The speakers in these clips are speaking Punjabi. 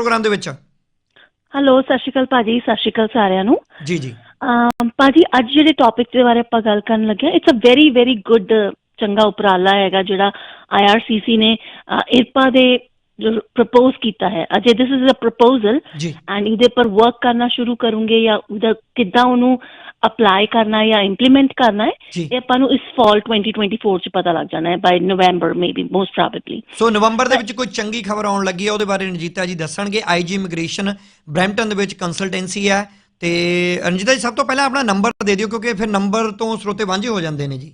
ਪ੍ਰੋਗਰਾਮ ਦੇ ਵਿੱਚ? ਹੈਲੋ ਸਤਿ ਸ਼੍ਰੀ ਅਕਾਲ ਭਾਜੀ ਸਤਿ ਸ਼੍ਰੀ ਅਕਾਲ ਸਾਰਿਆਂ ਨੂੰ। ਜੀ ਜੀ। ਅਮ ਭਾਜੀ ਅੱਜ ਜਿਹੜੇ ਟੌਪਿਕ ਦੇ ਬਾਰੇ ਆਪਾਂ ਗੱਲ ਕਰਨ ਲੱਗੇ it's a very very good ਚੰਗਾ ਉਪਰਾਲਾ ਹੈਗਾ ਜਿਹੜਾ ਆਈਆਰਸੀਸੀ ਨੇ ਇਰਪਾ ਦੇ ਪ੍ਰਪੋਜ਼ ਕੀਤਾ ਹੈ। ਅਜੇ this is a proposal and ਇਹਦੇ ਪਰ ਵਰਕ ਕਰਨਾ ਸ਼ੁਰੂ ਕਰੂੰਗੇ ਜਾਂ ਉਹਦਾ ਕਿੱਦਾਂ ਉਹਨੂੰ ਅਪਲਾਈ ਕਰਨਾ ਜਾਂ ਇੰਪਲੀਮੈਂਟ ਕਰਨਾ ਹੈ ਇਹ ਆਪਾਂ ਨੂੰ ਇਸ ਫਾਲ 2024 ਚ ਪਤਾ ਲੱਗ ਜਾਣਾ ਹੈ by November maybe most probably so ਨਵੰਬਰ ਦੇ ਵਿੱਚ ਕੋਈ ਚੰਗੀ ਖਬਰ ਆਉਣ ਲੱਗੀ ਹੈ ਉਹਦੇ ਬਾਰੇ ਰਣਜੀਤਾ ਜੀ ਦੱਸਣਗੇ। ਆਈਜੀ ਇਮੀਗ੍ਰੇਸ਼ਨ ਬ੍ਰੈਂਪਟਨ ਦੇ ਵਿੱਚ ਕੰਸਲਟੈਂਸੀ ਹੈ। ਤੇ ਰਣਜੀਤਾ ਜੀ ਸਭ ਤੋਂ ਪਹਿਲਾਂ ਆਪਣਾ ਨੰਬਰ ਦੇ ਦਿਓ ਕਿਉਂਕਿ ਫਿਰ ਨੰਬਰ ਤੋਂ ਸਰੋਤੇ ਵਾਂਝੇ ਹੋ ਜਾਂਦੇ ਨੇ ਜੀ।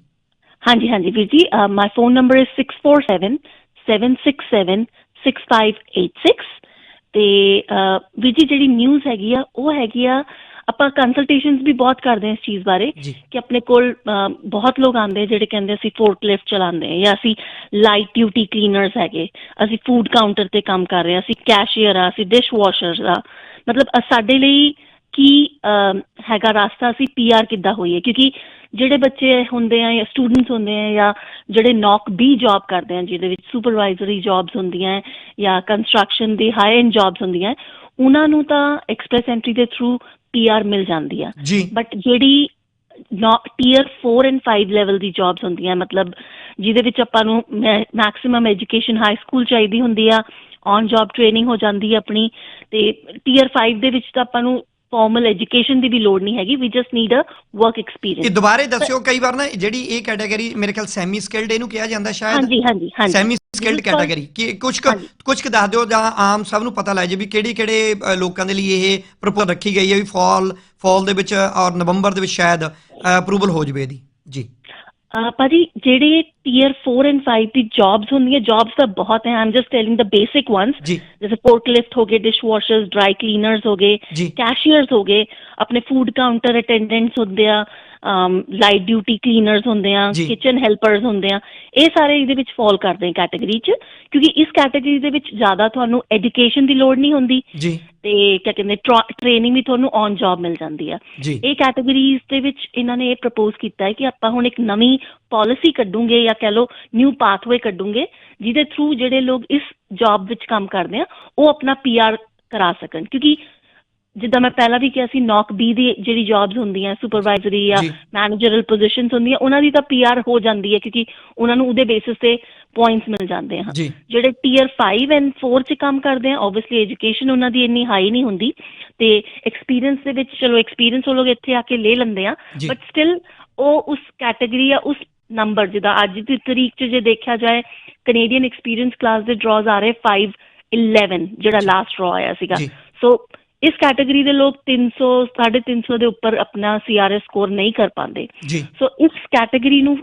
ਹਾਂਜੀ ਹਾਂਜੀ ਵੀਰ ਜੀ ਮਾਈ ਫੋਨ ਨੰਬਰ ਇਜ਼ 647 767 6586 ਤੇ ਵੀਰ ਜੀ ਜਿਹੜੀ ਨਿਊਜ਼ ਹੈਗੀ ਆ ਉਹ ਹੈਗੀ ਆ ਆਪਾਂ ਕੰਸਲਟੇਸ਼ਨਸ ਵੀ ਬਹੁਤ ਕਰਦੇ ਹਾਂ ਇਸ ਚੀਜ਼ ਬਾਰੇ ਕਿ ਆਪਣੇ ਕੋਲ ਬਹੁਤ ਲੋਕ ਆਉਂਦੇ ਆ ਜਿਹੜੇ ਕਹਿੰਦੇ ਅਸੀਂ ਫੋਰਕ ਲਿਫਟ ਚਲਾਉਂਦੇ ਆ ਜਾਂ ਅਸੀਂ ਲਾਈਟ ਡਿਊਟੀ ਕਲੀਨਰਸ ਹੈਗੇ ਅਸੀਂ ਫੂਡ ਕਾਊਂਟਰ ਤੇ ਕੰਮ ਕਰ ਰਹੇ ਹਾਂ ਅਸੀਂ ਕੈਸ਼ੀਅਰ ਆ ਅਸੀਂ ਡਿਸ਼ ਵਾਸ਼ਰਸ ਆ ਮਤਲਬ ਸਾਡੇ ਲਈ ਕੀ ਹੈਗਾ ਰਾਸਤਾ ਅਸੀਂ ਪੀਆਰ ਕਿੱਦਾਂ ਹੋਈਏ? ਕਿਉਂਕਿ ਜਿਹੜੇ ਬੱਚੇ ਹੁੰਦੇ ਆ ਜਾਂ ਸਟੂਡੈਂਟਸ ਹੁੰਦੇ ਆ ਜਾਂ ਜਿਹੜੇ ਨੌਕ ਬੀ ਜੌਬ ਕਰਦੇ ਆ ਜਿਹਦੇ ਵਿੱਚ ਸੁਪਰਵਾਈਜ਼ਰੀ ਜੌਬਸ ਹੁੰਦੀਆਂ ਜਾਂ ਕੰਸਟਰਕਸ਼ਨ ਦੀ ਹਾਈ ਐਂਡ ਜੌਬਸ ਹੁੰਦੀਆਂ ਉਹਨਾਂ ਨੂੰ ਤਾਂ ਐਕਸਪ੍ਰੈਸ ਐਂਟਰੀ ਦੇ ਥਰੂ ਪੀਆਰ ਮਿਲ ਜਾਂਦੀ ਆ। ਬਟ ਜਿਹੜੀ ਟੀਅਰ 4 ਐਂਡ 5 ਲੈਵਲ ਦੀ ਜੌਬਸ ਹੁੰਦੀਆਂ ਮਤਲਬ ਜਿਹਦੇ ਵਿੱਚ ਆਪਾਂ ਨੂੰ ਮੈਕਸਿਮਮ ਐਜੂਕੇਸ਼ਨ ਹਾਈ ਸਕੂਲ ਚਾਹੀਦੀ ਹੁੰਦੀ ਆ ਔਨ ਜੌਬ ਟ੍ਰੇਨਿੰਗ ਹੋ ਜਾਂਦੀ ਹੈ ਆਪਣੀ ਤੇ ਟੀਅਰ 5 ਦੇ ਵਿੱਚ ਤਾਂ ਆਪਾਂ ਨੂੰ ਫਾਰਮਲ ਐਜੂਕੇਸ਼ਨ ਦੀ ਵੀ ਲੋੜ ਨਹੀਂ ਹੈਗੀ we just need a work ਇਹ ਐਕਸਪੀਰੀਅੰਸ ਦੁਬਾਰੇ ਦੱਸਿਓ ਕਈ ਵਾਰ ਨਾ ਜਿਹੜੀ ਇਹ ਕੈਟਾਗਰੀ ਮੇਰੇ ਖਿਆਲ ਸੈਮੀ ਸਕਿਲਡ ਇਹਨੂੰ ਕਿਹਾ ਜਾਂਦਾ ਸ਼ਾਇਦ। ਹਾਂਜੀ ਹਾਂਜੀ ਹਾਂਜੀ। ਸੈਮੀ ਸਕਿਲਡ ਕੈਟਾਗਰੀ ਕਿ ਕੁਝ। ਕੁਝ ਕੁ ਦੱਸ ਦਿਓ ਜਾਂ ਆਮ ਸਭ ਨੂੰ ਪਤਾ ਲੱਗ ਜੇ ਵੀ ਕਿਹੜੀ ਕਿਹੜੇ ਲੋਕਾਂ ਦੇ ਲਈ ਇਹ ਪ੍ਰਪੋਜ਼ਲ ਰੱਖੀ ਗਈ ਹੈ ਵੀ ਫਾਲ ਫਾਲ ਦੇ ਵਿੱਚ ਔਰ ਨਵੰਬਰ ਦੇ ਵਿੱਚ ਸ਼ਾਇਦ ਅਪਰੂਵਲ ਹੋ ਜਵੇ ਇਹਦੀ। ਜੀ। ਭਾਜੀ ਜਿਹੜੇ ਟੀਅਰ 4 ਐਂਡ 5 ਦੀ ਜੌਬਸ ਹੁੰਦੀਆਂ ਜੌਬਸ ਤਾਂ ਬਹੁਤ ਹੈ I'm just telling the basic ones ji जैसे फोर्कलिफ्ट हो गए डिश वॉशर्स ड्राई क्लीनर्स हो गए जी। कैशियर्स हो गए अपने फूड काउंटर ਅਟੈਂਡੈਂਟਸ ਹੁੰਦੇ ਆ ਲਾਈਟ ਡਿਊਟੀ ਕਲੀਨਰਸ ਹੁੰਦੇ ਆ। ਕਿਚਨ ਹੈਲਪਰਸ ਹੁੰਦੇ ਆ ਇਹ ਸਾਰੇ ਇਹਦੇ ਵਿੱਚ ਫਾਲ ਕਰਦੇ ਆ ਕੈਟਾਗਰੀ 'ਚ ਕਿਉਂਕਿ ਇਸ ਕੈਟਾਗਰੀ ਦੇ ਵਿੱਚ ਜ਼ਿਆਦਾ ਤੁਹਾਨੂੰ ਐਜੂਕੇਸ਼ਨ ਦੀ ਲੋੜ ਨਹੀਂ ਹੁੰਦੀ ਜੀ। ਤੇ ਕਿਆ ਕਹਿੰਦੇ ਟ੍ਰੇਨਿੰਗ ਵੀ ਤੁਹਾਨੂੰ ਔਨ ਜੌਬ ਮਿਲ ਜਾਂਦੀ ਆ। ਇਹ ਕੈਟਾਗਰੀਜ਼ ਦੇ ਵਿੱਚ ਇਹਨਾਂ ਨੇ ਇਹ ਪ੍ਰਪੋਜ਼ ਕੀਤਾ ਹੈ ਕਿ ਆਪਾਂ ਹੁਣ ਇੱਕ ਨਵੀਂ ਪਾਲਿਸੀ ਕੱਢੂਗੇ ਜਾਂ ਕਹ ਲਓ ਨਿਊ ਪਾਥਵੇ ਕੱਢੂਗੇ ਜਿਹਦੇ ਥਰੂ ਜਿਹੜੇ ਲੋਕ ਇਸ ਜੌਬ ਵਿੱਚ ਕੰਮ ਕਰਦੇ ਆ ਉਹ ਆਪਣਾ ਪੀਆਰ ਕਰਾ ਸਕਣ ਕਿਉਂਕਿ ਜਿੱਦਾਂ ਮੈਂ ਪਹਿਲਾਂ ਵੀ ਕਿਹਾ ਸੀ ਨੌਕ ਬੀ ਦੀ ਜਿਹੜੀ ਜੌਬਸ ਹੁੰਦੀਆਂ ਸੁਪਰਵਾਈਜ਼ਰੀ ਜਾਂ। ਮੈਨੇਜਰਲ ਪੋਜੀਸ਼ਨਸ ਹੁੰਦੀਆਂ ਉਹਨਾਂ ਦੀ ਤਾਂ ਪੀਆਰ ਹੋ ਜਾਂਦੀ ਹੈ ਕਿਉਂਕਿ ਉਹਨਾਂ ਨੂੰ ਉਹਦੇ ਬੇਸਿਸ ਤੇ ਪੁਆਇੰਟਸ ਮਿਲ ਜਾਂਦੇ ਹਨ ਜਿਹੜੇ ਟੀਅਰ 5 ਐਂਡ 4 ਚ ਕੰਮ ਕਰਦੇ ਆ ਆਬਵੀਅਸਲੀ ਐਜੂਕੇਸ਼ਨ ਉਹਨਾਂ ਦੀ ਇੰਨੀ ਹਾਈ ਨਹੀਂ ਹੁੰਦੀ ਤੇ ਐਕਸਪੀਰੀਅੰਸ ਦੇ ਵਿੱਚ ਚਲੋ ਐਕਸਪੀਰੀਅੰਸ ਉਹ ਲੋਕ ਇੱਥੇ ਆ ਕੇ ਲੈ ਲੈਂਦੇ ਆ। ਬਟ ਸਟਿਲ ਉਹ ਉਸ ਕੈਟਾਗਰੀ ਜਾਂ ਉਸ ਨੰਬਰ ਜਿਹਦਾ ਅੱਜ ਦੀ ਤਰੀਕ ਚ ਜੇ ਦੇਖਿਆ ਜਾਏ ਕੈਨੇਡੀਅਨ ਐਕਸਪੀਰੀਅੰਸ ਕਲਾਸ ਦੇ ਡਰਾਜ਼ ਆ ਰਹੇ 5 11 ਜਿਹੜਾ। ਲਾਸਟ ਡਰਾ ਆਇਆ ਸੀਗਾ। ਸੋ ਇਸ ਕੈਟਾਗਰੀ ਦੇ ਲੋਕ 300 350 ਦੇ ਉੱਪਰ ਆਪਣਾ ਸੀਆਰਐਸ ਸਕੋਰ ਨਹੀਂ ਕਰ ਪਾਉਂਦੇ ਸੋ ਇਸ ਕੈਟਾਗਰੀ ਨੂੰ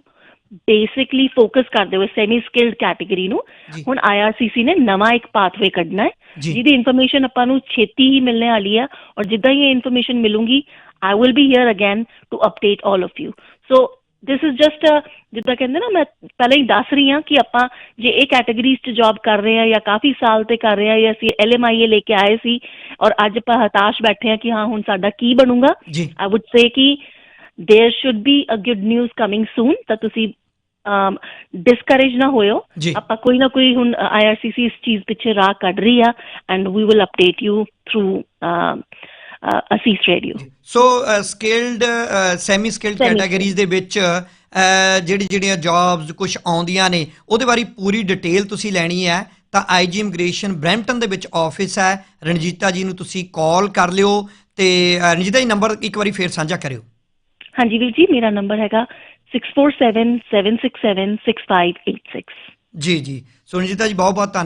ਬੇਸਿਕਲੀ ਫੋਕਸ ਕਰਦੇ ਹੋਏ ਸੈਮੀ ਸਕਿਲਡ ਕੈਟਾਗਰੀ ਨੂੰ। ਹੁਣ ਆਈਆਰਸੀਸੀ ਨੇ ਨਵਾਂ ਇੱਕ ਪਾਥਵੇ ਕੱਢਣਾ ਹੈ। ਜਿਹਦੀ ਇਨਫੋਰਮੇਸ਼ਨ ਆਪਾਂ ਨੂੰ ਛੇਤੀ ਹੀ ਮਿਲਣੇ ਵਾਲੀ ਆ ਔਰ ਜਿੱਦਾਂ ਹੀ ਇਹ ਇਨਫੋਰਮੇਸ਼ਨ ਮਿਲੂਗੀ I will be here again to update all of you so this is just ਜਿੱਦਾਂ ਕਹਿੰਦੇ ਨਾ ਮੈਂ ਪਹਿਲਾਂ ਹੀ ਦੱਸ ਰਹੀ ਹਾਂ ਕਿ ਆਪਾਂ ਜੇ ਇਹ ਕੈਟਾਗਰੀਜ਼ 'ਚ ਜੌਬ ਕਰ ਰਹੇ ਆ ਜਾਂ ਕਾਫੀ ਸਾਲ ਤੇ ਕਰ ਰਹੇ ਆ ਜਾਂ ਅਸੀਂ ਐਲਐਮਆਈਏ ਲੈ ਕੇ ਆਏ ਸੀ ਔਰ ਅੱਜ ਆਪਾਂ ਹਤਾਸ਼ ਬੈਠੇ ਆ ਕਿ ਹਾਂ ਹੁਣ ਸਾਡਾ ਕੀ ਬਣੂਗਾ ਜੀ I would say ਕਿ there should be a good news coming soon ਤਾਂ ਤੁਸੀਂ ਡਿਸਕਰੇਜ ਨਾ ਹੋਇਓ ਜੀ। ਆਪਾਂ ਕੋਈ ਨਾ ਕੋਈ ਹੁਣ ਆਈਆਰਸੀਸੀ ਇਸ ਚੀਜ਼ ਪਿੱਛੇ ਰਾਹ ਕੱਢ ਰਹੀ ਆ and we will update you through Asees radio so skilled semi skilled. Categories ਦੇ ਵਿੱਚ ਅ, ਜਿਹੜੀ ਜਿਹੜੀਆਂ ਜੌਬਸ ਕੁਝ ਆਉਂਦੀਆਂ ਨੇ ਉਹਦੇ ਬਾਰੇ ਪੂਰੀ ਡਿਟੇਲ ਤੁਸੀਂ ਲੈਣੀ ਹੈ ਤਾਂ ਆਈਜੀ ਇਮੀਗ੍ਰੇਸ਼ਨ ਬ੍ਰੈਂਪਟਨ ਦੇ ਵਿੱਚ ਆਫਿਸ ਹੈ। ਰਣਜੀਤਾ ਜੀ ਨੂੰ ਤੁਸੀਂ ਕਾਲ ਕਰ ਲਿਓ ਤੇ ਅ, ਰਣਜੀਤਾ ਜੀ ਨੰਬਰ ਇੱਕ ਵਾਰੀ ਫੇਰ ਸਾਂਝਾ ਕਰਿਓ। ਹਾਂਜੀ ਵੀਰ ਜੀ ਮੇਰਾ ਨੰਬਰ ਹੈਗਾ 6477676586 ਜੀ ਜੀ। ਸੋ ਰਣਜੀਤਾ ਜੀ ਬਹੁਤ ਬਹੁਤ